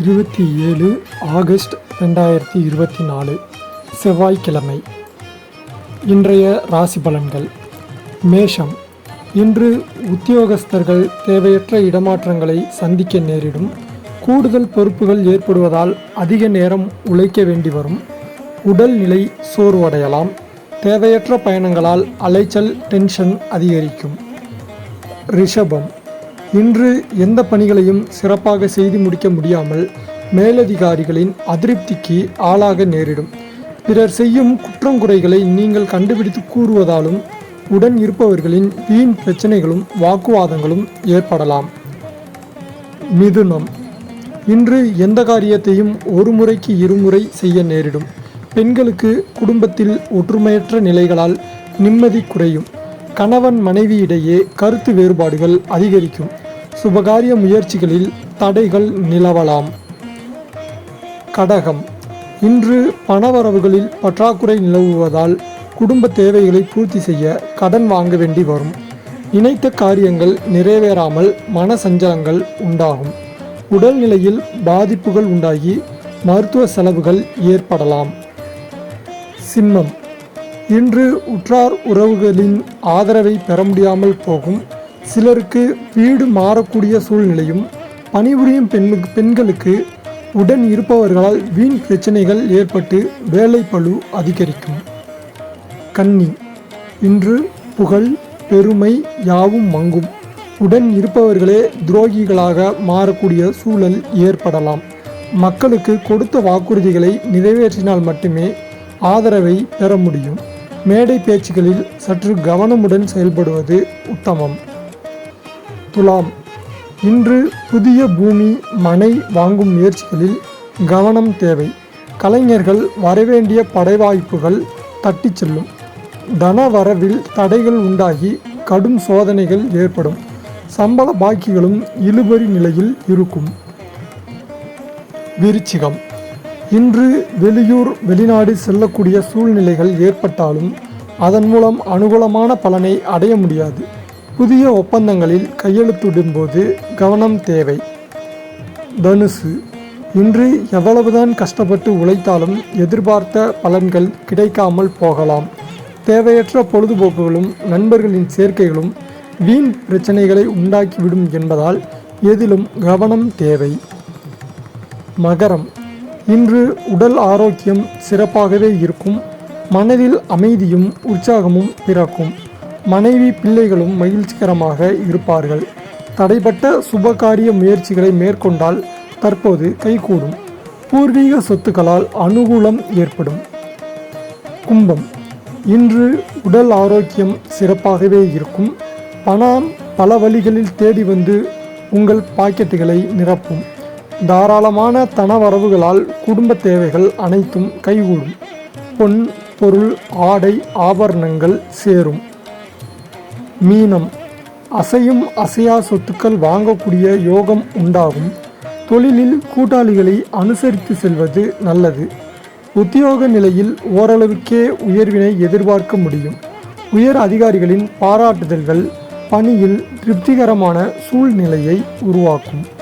இருபத்தி ஏழு ஆகஸ்ட் ரெண்டாயிரத்தி இருபத்தி நாலு செவ்வாய்க்கிழமை. இன்றைய ராசி பலன்கள். மேஷம். இன்று உத்தியோகஸ்தர்கள் தேவையற்ற இடமாற்றங்களை சந்திக்க நேரிடும். கூடுதல் பொறுப்புகள் ஏற்படுவதால் அதிக நேரம் உழைக்க வேண்டி வரும். உடல்நிலை சோர்வடையலாம். தேவையற்ற பயணங்களால் அலைச்சல் டென்ஷன் அதிகரிக்கும். ரிஷபம். இன்று எந்த பணிகளையும் சிறப்பாக செய்து முடிக்க முடியாமல் மேலதிகாரிகளின் அதிருப்திக்கு ஆளாக நேரிடும். பிறர் செய்யும் குற்றங்குறைகளை நீங்கள் கண்டுபிடித்து கூறுவதாலும் உடன் இருப்பவர்களின் வீண் பிரச்சனைகளும் வாக்குவாதங்களும் ஏற்படலாம். மிதுனம். இன்று எந்த காரியத்தையும் ஒரு முறைக்கு இருமுறை செய்ய நேரிடும். பெண்களுக்கு குடும்பத்தில் ஒற்றுமையற்ற நிலைகளால் நிம்மதி குறையும். கணவன் மனைவியிடையே கருத்து வேறுபாடுகள் அதிகரிக்கும். சுபகாரிய முயற்சிகளில் தடைகள் நிலவலாம். கடகம். இன்று பணவரவுகளில் பற்றாக்குறை நிலவுவதால் குடும்ப தேவைகளை பூர்த்தி செய்ய கடன் வாங்க வேண்டி வரும். நினைத்த காரியங்கள் நிறைவேறாமல் மன சஞ்சலங்கள் உண்டாகும். உடல்நிலையில் பாதிப்புகள் உண்டாகி மருத்துவ செலவுகள் ஏற்படலாம். சிம்மம். இன்று உற்றார் உறவுகளின் ஆதரவை பெற முடியாமல் போகும். சிலருக்கு வீடு மாறக்கூடிய சூழ்நிலையும் பணிபுரியும் பெண் பெண்களுக்கு உடன் இருப்பவர்களால் வீண் பிரச்சனைகள் ஏற்பட்டு வேலை பளு அதிகரிக்கும். கன்னி இன்று புகழ் பெருமை யாவும் மங்கும். உடன் இருப்பவர்களே துரோகிகளாக மாறக்கூடிய சூழல் ஏற்படலாம். மக்களுக்கு கொடுத்த வாக்குறுதிகளை நிறைவேற்றினால் மட்டுமே ஆதரவை பெற முடியும். மேடை பேச்சுகளில் சற்று கவனமுடன் செயல்படுவது உத்தமம். துலாம். இன்று புதிய பூமி மனை வாங்கும் முயற்சிகளில் கவனம் தேவை. கலைஞர்கள் வரவேண்டிய படைவாய்ப்புகள் தட்டிச் செல்லும். தன வரவில் தடைகள் உண்டாகி கடும் சோதனைகள் ஏற்படும். சம்பள பாக்கிகளும் இழுபறி நிலையில் இருக்கும். விருச்சிகம். இன்று வெளியூர் வெளிநாடு செல்லக்கூடிய சூழ்நிலைகள் ஏற்பட்டாலும் அதன் மூலம் அனுகூலமான பலனை அடைய முடியாது. புதிய ஒப்பந்தங்களில் கையெழுத்திடும்போது கவனம் தேவை. தனுசு. இன்று எவ்வளவுதான் கஷ்டப்பட்டு உழைத்தாலும் எதிர்பார்த்த பலன்கள் கிடைக்காமல் போகலாம். தேவையற்ற பொழுதுபோக்குகளும் நண்பர்களின் சேர்க்கைகளும் வீண் பிரச்சனைகளை உண்டாக்கிவிடும் என்பதால் எதிலும் கவனம் தேவை. மகரம். இன்று உடல் ஆரோக்கியம் சிறப்பாகவே இருக்கும். மனதில் அமைதியும் உற்சாகமும் பிறக்கும். மனைவி பிள்ளைகளும் மகிழ்ச்சிகரமாக இருப்பார்கள். தடைப்பட்ட சுபகாரிய முயற்சிகளை மேற்கொண்டால் தற்போது கைகூடும். பூர்வீக சொத்துக்களால் அனுகூலம் ஏற்படும். கும்பம். இன்று உடல் ஆரோக்கியம் சிறப்பாகவே இருக்கும். பணம் பல வழிகளில் தேடி வந்து உங்கள் பாக்கெட்டுகளை நிரப்பும். தாராளமான தனவரவுகளால் குடும்ப தேவைகள் அனைத்தும் கைகூடும். பொன் பொருள் ஆடை ஆபரணங்கள் சேரும். மீனம். அசையும் அசையா சொத்துக்கள் வாங்கக்கூடிய யோகம் உண்டாகும். தொழிலில் கூட்டாளிகளை அனுசரித்து செல்வது நல்லது. உத்தியோக நிலையில் ஓரளவுக்கே உயர்வினை எதிர்பார்க்க முடியும். உயர் அதிகாரிகளின் பாராட்டுதல்கள் பணியில் திருப்திகரமான சூழ்நிலையை உருவாக்கும்.